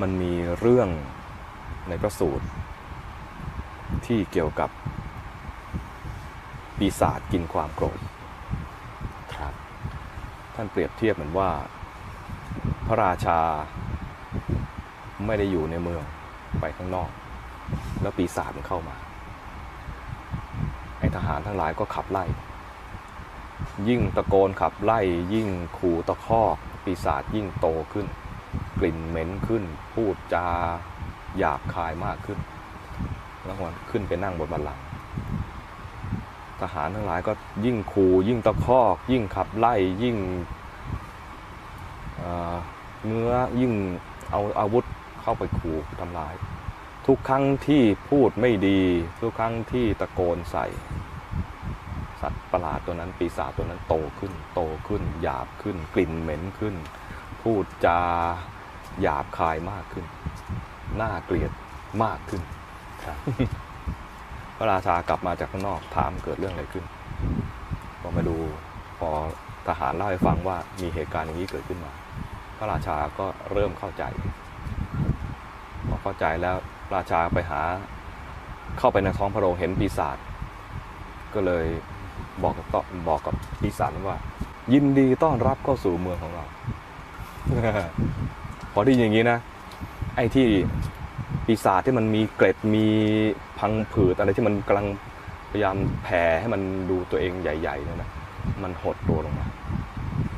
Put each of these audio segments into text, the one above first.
มันมีเรื่องในพระสูตร ที่เกี่ยวกับปีศาจกินความโกรธครับ ท่านเปรียบเทียบเหมือนว่า พระราชาไม่ได้อยู่ในเมืองไปข้างนอก แล้วปีศาจมันเข้ามาไอทหารทั้งหลายก็ขับไล่ ยิ่งตะโกนขับไล่ยิ่งขู่ตะคอก ปีศาจยิ่งโตขึ้น กลิ่นเหม็นขึ้น พูดจาหยาบคายมากขึ้น แล้วมันขึ้นไปนั่งบนบัลลังก์ทหารทั้งหลายก็ยิ่งขู่ยิ่งตะคอก ยิ่งขับไล่ยิ่งเอ่อเงื้อยิ่งเอาอาวุธเข้าไปขู่ทำร้าย ทุกครั้งที่พูดไม่ดี ทุกครั้งที่ตะโกนใส่ สัตว์ประหลาดตัวนั้น ปีศาจตัวนั้นโตขึ้น โตขึ้น หยาบขึ้น กลิ่นเหม็นขึ้น พูดจา หยาบคายมากขึ้น น่าเกลียดมากขึ้นพระราชากลับมาจากข้างนอกถามเกิดเรื่องอะไรขึ้นพอมาดูพอทหารเล่าให้ฟังว่ามีเหตุการณ์อย่างนี้เกิดขึ้นมา พระราชาก็เริ่มเข้าใจพอเข้าใจแล้วราชาไปหาเข้าไปในท้องพระโรงเห็นปีศาจก็เลยบอกกับต่อบอกกับปีศาจว่า ยินดีต้อนรับเข้าสู่เมืองของเรา พอได้ยินอย่างนี้นะ ไอ้ที่ปีศาจที่มันมีเกร็ดมีพังผืดอะไรที่มันกำลังพยายามแผ่ให้มันดูตัวเองใหญ่ๆเนี่ยนะมันหดตัวลงมา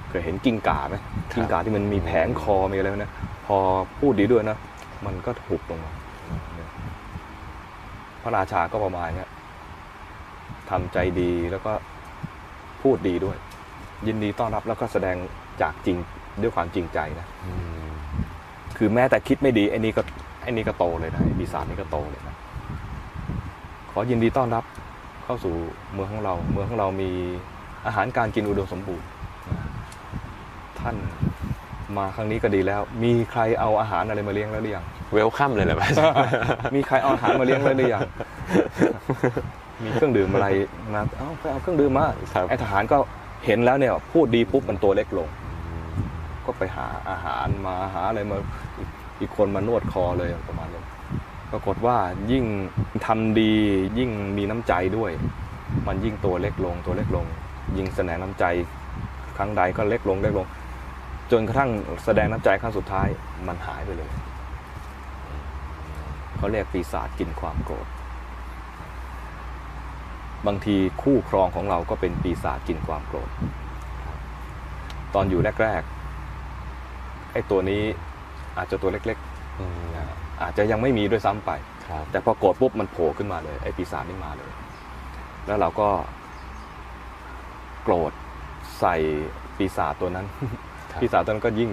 เคยเห็นกิ้งก่าไหมกิ้งก่าที่มันมีแผงคอมีอะไรนะพอพูดดีด้วยนะมันก็หุบลงมาเนี่ยพระราชาก็ประมาณเนี้ยทำใจดีแล้วก็พูดดีด้วย ยินดีต้อนรับแล้วก็แสดงจากจริงด้วยความจริงใจนะอืม คือแม้แต่คิดไม่ดีไอ้นี่ก็ไอ้นี่ก็โตเลยนะไอ้ปีศาจนี่ก็โตเลยนะขอยินดีต้อนรับเข้าสู่เมืองของเรา เมืองของเรามีอาหารการกินอุดมสมบูรณ์นะท่านมาครั้งนี้ก็ดีแล้ว มีใครเอาอาหารอะไรมาเลี้ยงแล้วหรือยังเวลคัมเลยเหรอพระอาจารย์มีใครเอาอาหารมาเลี้ยงแล้วหรือยังมีเครื่องดื่มอะไรมาเอาไปเอาเครื่องดื่มมาครับไอ้ทหารก็เห็นแล้วเนี่ยพูดดีปุ๊บมันตัวเล็กลง ก็ไปหาอาหารมาหาอะไรมาอีกคนมานวดคอเลยประมาณนี้ปรากฏว่ายิ่งทำดียิ่งมีน้ำใจด้วย มันยิ่งตัวเล็กลงตัวเล็กลง ยิ่งแสดงน้ำใจครั้งใดก็เล็กลงเล็กลง จนกระทั่งแสดงน้ำใจครั้งสุดท้ายมันหายไปเลยเขาเรียกปีศาจกินความโกรธบางทีคู่ครองของเราก็เป็นปีศาจกินความโกรธ ตอนอยู่แรก ๆ ไอ้ตัวนี้อาจจะตัวเล็กอืมๆนะอาจจะยังไม่มีด้วยซ้ำไปครับแต่พอโกรธปุ๊บมันโผล่ขึ้นมาเลย ไอ้ปีศาจนี่มาเลย แล้วเราก็โกรธใส่ปีศาจตัวนั้นครับปีศาจตัวนั้นก็ยิ่ง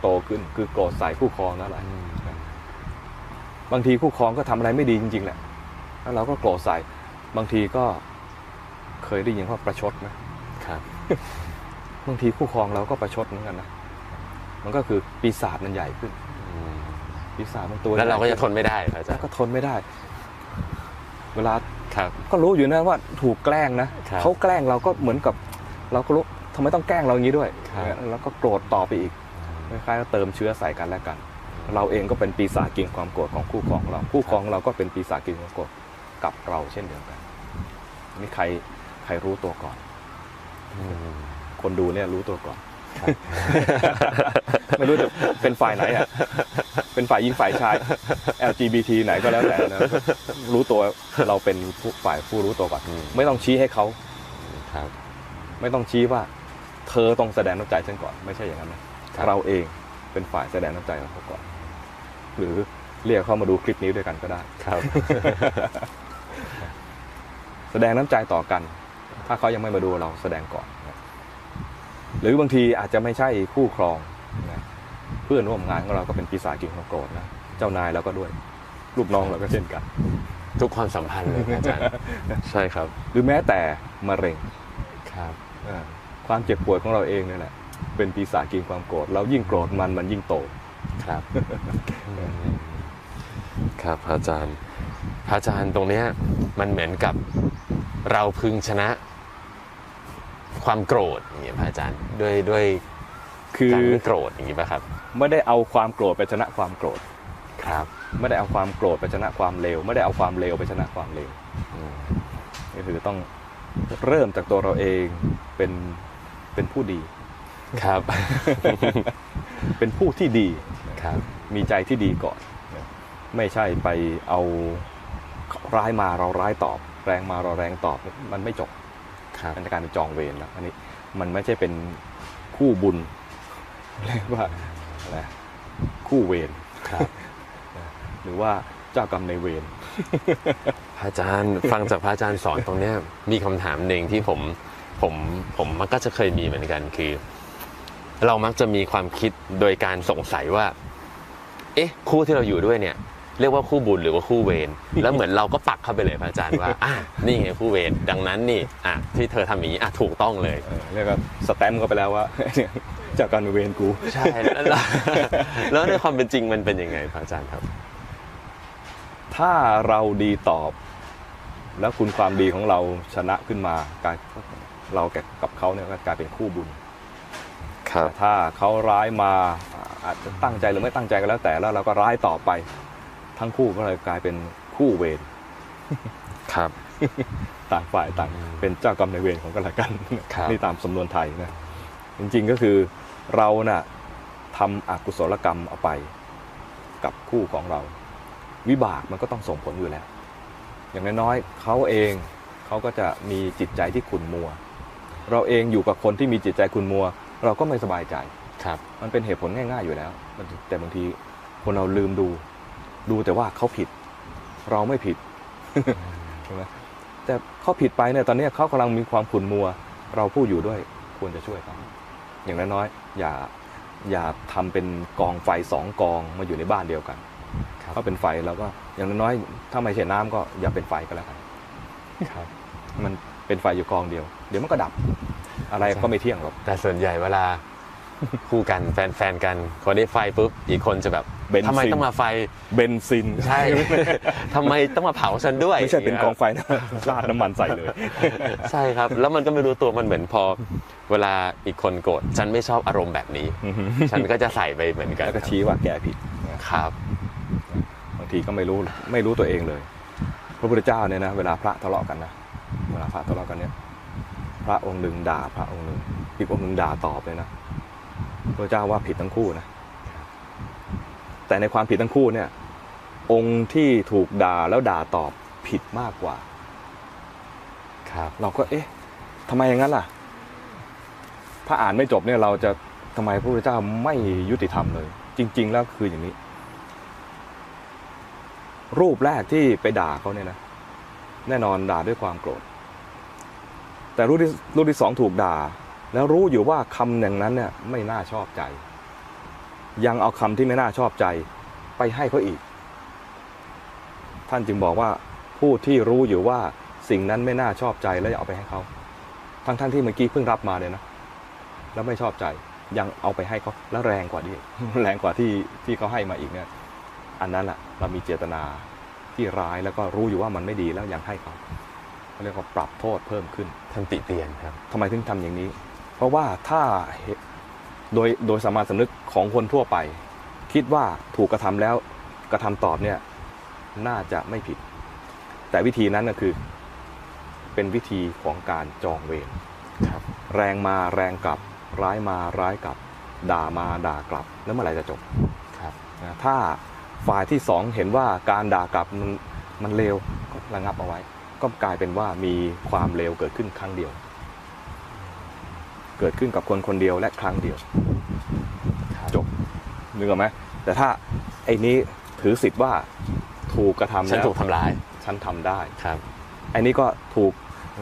โตขึ้น คือโกรธใส่คู่ครองนั่นแหละอืมบางทีคู่ครองก็ทำอะไรไม่ดีจริง ๆ แหละ แล้วเราก็โกรธใส่ บางทีก็เคยได้ยินว่าประชดไหมครับ บางทีคู่ครองเราก็ประชดเหมือนกันนะ มันก็คือปีศาจมันใหญ่ขึ้นอืมปีศาจมันตัวแล้วเราก็ใหญ่จะทนไม่ได้พระอาจารย์ก็ทนไม่ได้ เวลาครับก็รู้อยู่นะว่าถูกแกล้งนะครับเขาแกล้งเราก็เหมือนกับ เราก็รู้ทำไมต้องแกล้งเราอย่างนี้ด้วยครับแล้วก็โกรธต่อไปอีกคล้ายๆว่าเติมเชื้อใส่กันและกัน เราเองก็เป็นปีศาจกินความโกรธของคู่ครองเรา คู่ครองเราก็เป็นปีศาจกินความโกรธกับเราเช่นเดียวกันนี่ใครใครรู้ตัวก่อนอืมคนดูเนี่ยรู้ตัวก่อนครับ ไม่รู้จะเป็นฝ่ายไหนอะ เป็นฝ่ายหญิงฝ่ายชาย LGBT ไหนก็แล้วแต่นะ รู้ตัวเราเป็นผู้ฝ่ายผู้รู้ตัวก่อนอืมไม่ต้องชี้ให้เขาครับ ไม่ต้องชี้ว่า เธอต้องแสดงน้ำใจฉันก่อน ไม่ใช่อย่างนั้นนะครับเราเองเป็นฝ่ายแสดงน้ำใจของเขาก่อน หรือเรียกเขามาดูคลิปนี้ด้วยกันก็ได้ ครับ แสดงน้ำใจต่อกัน ถ้าเขายังไม่มาดูเราแสดงก่อนนะ หรือบางทีอาจจะไม่ใช่คู่ครองนะเพื่อนร่วมงานของเราก็เป็นปีศาจกินความโกรธนะเจ้านายเราก็ด้วยลูกน้องเราก็เช่นกัน ทุกความสัมพันธ์เลยพระอาจารย์ใช่ครับ หรือแม้แต่มะเร็งครับเออความเจ็บป่วยของเราเองนี่แหละเป็นปีศาจกินความโกรธเรายิ่งโกรธมันมันยิ่งโตครับอืมครับพระอาจารย์พระอาจารย์ตรงเนี้ยมันเหมือนกับเราพึงชนะ ความโกรธอย่างเงี้ยพระอาจารย์ด้วยด้วยคือการไม่โกรธอย่างงี้ป่ะครับไม่ได้เอาความโกรธไปชนะความโกรธครับ ไม่ได้เอาความโกรธไปชนะความเลวไม่ได้เอาความเลวไปชนะความเลวอืมก็คือต้องเริ่มจากตัวเราเองเป็นเป็นผู้ดีครับ เป็นผู้ที่ดีครับ มีใจที่ดีก่อนนะไม่ใช่ไปเอาร้ายมาเราร้ายตอบ แรงมาเราแรงตอบมันไม่จบ ครับมันจะกลายเป็นจองเวรแล้วอันนี้มันไม่ใช่เป็นคู่บุญเรียกว่าอะไรคู่เวรครับ หรือว่าเจ้ากรรมในายเวรพระอาจารย์ฟังจากพระอาจารย์สอนตรงเนี้ยมีคำถามหนึ่งที่ผมผมผมมันก็จะเคยมีเหมือนกันคือ เรามักจะมีความคิดโดยการสงสัยว่า เอ๊ะ คู่ที่เราอยู่ด้วยเนี่ย เรียกว่าคู่บุญหรือว่าคู่เวรแล้วเหมือนเราก็ปักเข้าไปเลยพระอาจารย์ว่าอะนี่ไงคู่เวรดังนั้นนี่อะที่เธอทำอย่างนี้อะถูกต้องเลยเออเรียกว่าสแตมป์ก็ไปแล้วว่าเจ้ากรรมในายเวรกูใช่แล้วแล้วแล้วในความเป็นจริงมันเป็นยังไงพระอาจารย์ครับ ถ้าเราดีตอบ แล้วคุณความดีของเราชนะขึ้นมาการเราแกกับเขาเนี่ยก็กลายเป็นคู่บุญครับแต่ถ้าเขาร้ายมาอ่าอาจจะตั้งใจหรือไม่ตั้งใจก็แล้วแต่แล้วเราก็ร้ายต่อไป ทั้งคู่ก็เลยกลายเป็นคู่เวรครับ ต่างฝ่ายต่างอืมเป็นเจ้ากรรมนายเวรของกันและกันครับนี่ตามสำนวนไทยนะจริงๆก็คือเราน่ะทำอกุศลกรรมเอาไปกับคู่ของเรา วิบากมันก็ต้องส่งผลอยู่แล้ว อย่างน้อยๆเขาเองเขาก็จะมีจิตใจที่ขุ่นมัว เราเองอยู่กับคนที่มีจิตใจขุ่นมัว เราก็ไม่สบายใจครับ มันเป็นเหตุผลง่าย ๆอยู่แล้วมันแต่บางทีคนเราลืมดู ดูแต่ว่าเขาผิด เราไม่ผิดใช่ไหมแต่เขาผิดไปเนี่ยตอนนี้เขากำลังมีความขุ่นมัว เราผู้อยู่ด้วยควรจะช่วยเขาอย่างน้อยๆอย่าอย่าทำเป็นกองไฟสองกองมาอยู่ในบ้านเดียวกันครับเขาเป็นไฟเราก็อย่างน้อยๆถ้าไม่ใช่น้ำก็อย่าเป็นไฟก็แล้วกันครับ มันเป็นไฟอยู่กองเดียว เดี๋ยวมันก็ดับ อะไรก็ไม่เที่ยงหรอกแต่ส่วนใหญ่เวลา คู่กันแฟนแฟนกัน คนนี้ไฟปุ๊บอีกคนจะแบบเบนซินทำไมต้องมาไฟเบนซินใช่ทำไมต้องมาเผาฉันด้วยไม่ใช่เป็นกองไฟนะราดน้ำมันใส่เลย ใช่ครับ แล้วมันก็ไม่รู้ตัวมันเหมือนพอ เวลาอีกคนโกรธฉันไม่ชอบอารมณ์แบบนี้ ฉันก็จะใส่ไปเหมือนกันแล้วก็ชี้ว่าแกผิดครับบางทีก็ไม่รู้ไม่รู้ตัวเองเลย พระพุทธเจ้าเนี่ยนะเวลาพระทะเลาะกันนะเวลาพระทะเลาะกันเนี่ยพระองค์หนึ่งด่าพระองค์หนึ่งอีกองค์หนึ่งด่าตอบเลยนะ พระเจ้าว่าผิดทั้งคู่นะ แต่ในความผิดทั้งคู่เนี่ย องค์ที่ถูกด่าแล้วด่าตอบผิดมากกว่า ครับ เราก็เอ๊ะทำไมอย่างนั้นล่ะ ถ้าอ่านไม่จบเนี่ยเราจะทำไมพระพุทธเจ้าไม่ยุติธรรมเลย จริง ๆ แล้วคืออย่างนี้ รูปแรกที่ไปด่าเขาเนี่ยนะแน่นอนด่าด้วยความโกรธ แต่รูปที่รูปที่สองถูกด่า แล้วรู้อยู่ว่าคำอย่างนั้นเนี่ยไม่น่าชอบใจ ยังเอาคำที่ไม่น่าชอบใจ ไปให้เขาอีก ท่านจึงบอกว่าผู้ที่รู้อยู่ว่าสิ่งนั้นไม่น่าชอบใจแล้วเอาไปให้เขาทั้งท่านที่เมื่อกี้เพิ่งรับมาเลยนะแล้วไม่ชอบใจยังเอาไปให้เขาแล้วแรงกว่านี้แรงกว่าที่ที่เขาให้มาอีกเนี่ยอันนั้นแหละเรามีเจตนาที่ร้ายแล้วก็รู้อยู่ว่ามันไม่ดีแล้วยังให้เขาเขาเรียกว่าปรับโทษเพิ่มขึ้นท่านติเตียนครับทำไมถึงทำอย่างนี้ เพราะว่าถ้าเหตุโดยโดยสามัญสำนึกของคนทั่วไป คิดว่าถูกกระทำแล้วกระทำตอบเนี่ยน่าจะไม่ผิด แต่วิธีนั้นก็คือ เป็นวิธีของการจองเวรครับแรงมาแรงกลับ ร้ายมาร้ายกลับ ด่ามาด่ากลับ แล้วเมื่อไหร่จะจบครับนะถ้าฝ่ายที่สองเห็นว่าการด่ากลับมันมันเลวก็ระงับเอาไว้ ก็กลายเป็นว่ามีความเลวเกิดขึ้นครั้งเดียว เกิดขึ้นกับคนคนเดียวและครั้งเดียว จบนึกออกไหมแต่ถ้าไอ้นี้ถือสิทธิ์ว่าถูกกระทำฉันแล้วถูกทำร้าย ฉันทำได้ ครับ ไอ้นี้ก็ถูก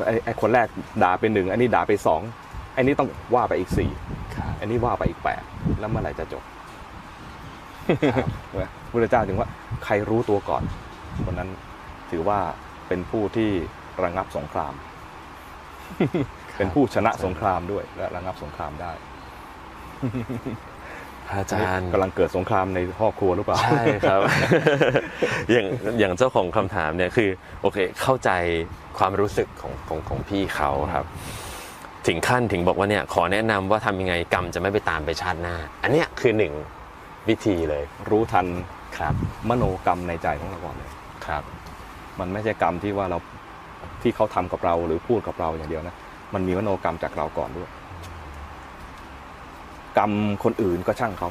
ไอ้ไอ้คนแรกด่าไปหนึ่งไอ้นี้ด่าไปสองไอ้นี้ต้องว่าไปอีกสี่ครับไอ้นี้ว่าไปอีกแปดแล้วเมื่อไหร่จะจบพระพุทธเจ้าถึงว่าใครรู้ตัวก่อน คนนั้นถือว่าเป็นผู้ที่ระงับสงคราม เป็นผู้ชนะสงครามด้วย และระงับสงครามได้พระอาจารย์กำลังเกิดสงครามในพ่อครัวหรือเปล่า ใช่ครับ อย่างอย่างเจ้าของคำถามเนี่ยคือ โอเค เข้าใจความรู้สึกของของของพี่เขาครับ ถึงขั้นถึงบอกว่าเนี่ย ขอแนะนำว่าทำยังไงกรรมจะไม่ไปตามไปชาติหน้า อันเนี้ยคือหนึ่งวิธีเลยรู้ทันครับมโนกรรมในใจของเราก่อนเลย ครับ มันไม่ใช่กรรมที่ว่าเราที่เขาทำกับเราหรือพูดกับเราอย่างเดียวนะ มันมีมโนกรรมจากเราก่อนด้วย กรรมคนอื่นก็ช่างเขา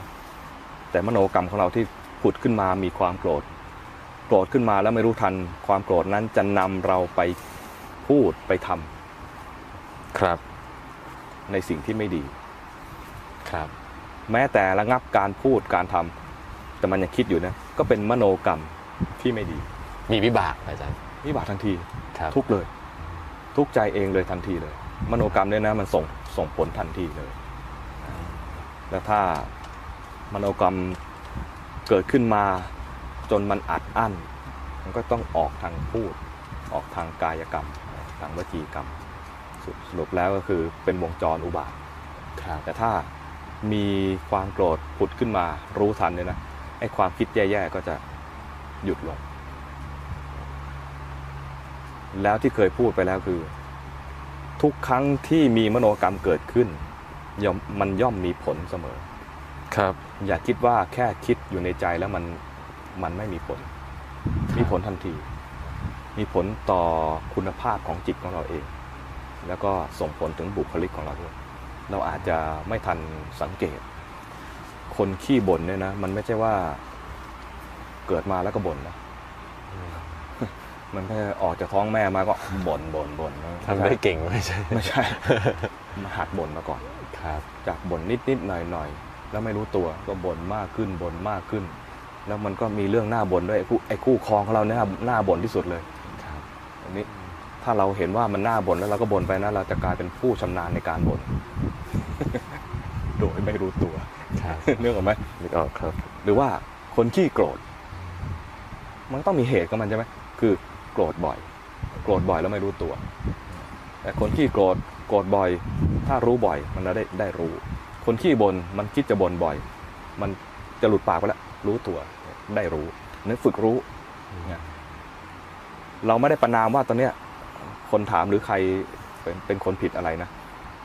แต่มโนกรรมของเราที่ผุดขึ้นมามีความโกรธ โกรธขึ้นมาแล้วไม่รู้ทัน ความโกรธนั้นจะนำเราไปพูดไปทำครับ ในสิ่งที่ไม่ดี ครับ แม้แต่ระงับการพูดการทำแต่มันยังคิดอยู่นะ ก็เป็นมโนกรรมที่ไม่ดี มีวิบากอาจารย์วิบากทันทีครับทุกข์เลย ทุกข์ใจเองเลยทันทีเลย มโนกรรมเนี่ยนะมันส่งส่งผลทันทีเลย แล้วถ้ามโนกรรมเกิดขึ้นมาจนมันอัดอั้น มันก็ต้องออกทางพูด ออกทางกายกรรม ทางวจีกรรม สรุปสรุปแล้วก็คือเป็นวงจรอุบาทครับแต่ถ้ามีความโกรธผุดขึ้นมารู้ทันเนี่ยนะไอ้ความคิดแย่ๆก็จะหยุดลง แล้วที่เคยพูดไปแล้วคือ ทุกครั้งที่มีมโนกรรมเกิดขึ้นย่อมมันย่อมมีผลเสมอ ครับ อย่าคิดว่าแค่คิดอยู่ในใจแล้วมันมันไม่มีผล มีผลทันที มีผลต่อคุณภาพของจิตของเราเอง แล้วก็ส่งผลถึงบุคลิกของเราด้วย เราอาจจะไม่ทันสังเกต คนขี้บ่นเนี่ยนะ มันไม่ใช่ว่าเกิดมาแล้วก็บ่นนะ มันแค่ออกจากท้องแม่มาก็บ่นบ่นบ่นทำได้เก่งไม่ใช่ไม่ใช่มาหัดบ่นมาก่อนครับ จากบ่นนิดนิดหน่อยหน่อยแล้วไม่รู้ตัวก็บ่นมากขึ้นบ่นมากขึ้น แล้วมันก็มีเรื่องหน้าบ่นด้วยไอ้คู่ไอ้คู่ครองของเราเนี่ยหน้าบ่นที่สุดเลยครับอันนี้ถ้าเราเห็นว่ามันหน้าบ่นแล้วเราก็บ่นไปนะเราจะกลายเป็นผู้ชำนาญในการบ่นโดยไม่รู้ตัวครับเนื่องออกไหมนึกออกครับ หรือว่าคนขี้โกรธ มันต้องมีเหตุของมันใช่ไหมคือ โกรธบ่อย โกรธบ่อยแล้วไม่รู้ตัว แต่คนขี้โกรธโกรธบ่อย ถ้ารู้บ่อยมันจะได้ได้รู้ คนขี้บน่นมันคิดจะบ่นบ่อย มันจะหลุดปากไปแล้วรู้ตัวได้รู้นั่นฝึกรู้เนี่ยเราไม่ได้ประนามว่าตอนเนี้ย คนถามหรือใครเป็นเป็นคนผิดอะไรนะ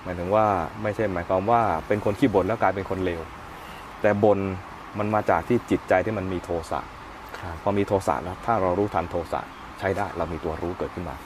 หมายถึงว่าไม่ใช่หมายความว่าเป็นคนขี้บ่นแล้วกลายเป็นคนเลวแต่บนมันมาจากที่จิตใจที่มันมีโทสะครับพอมีโทสะแล้วถ้าเรารู้ทันโทสะใช้ได้ เรามีตัวรู้เกิดขึ้นมา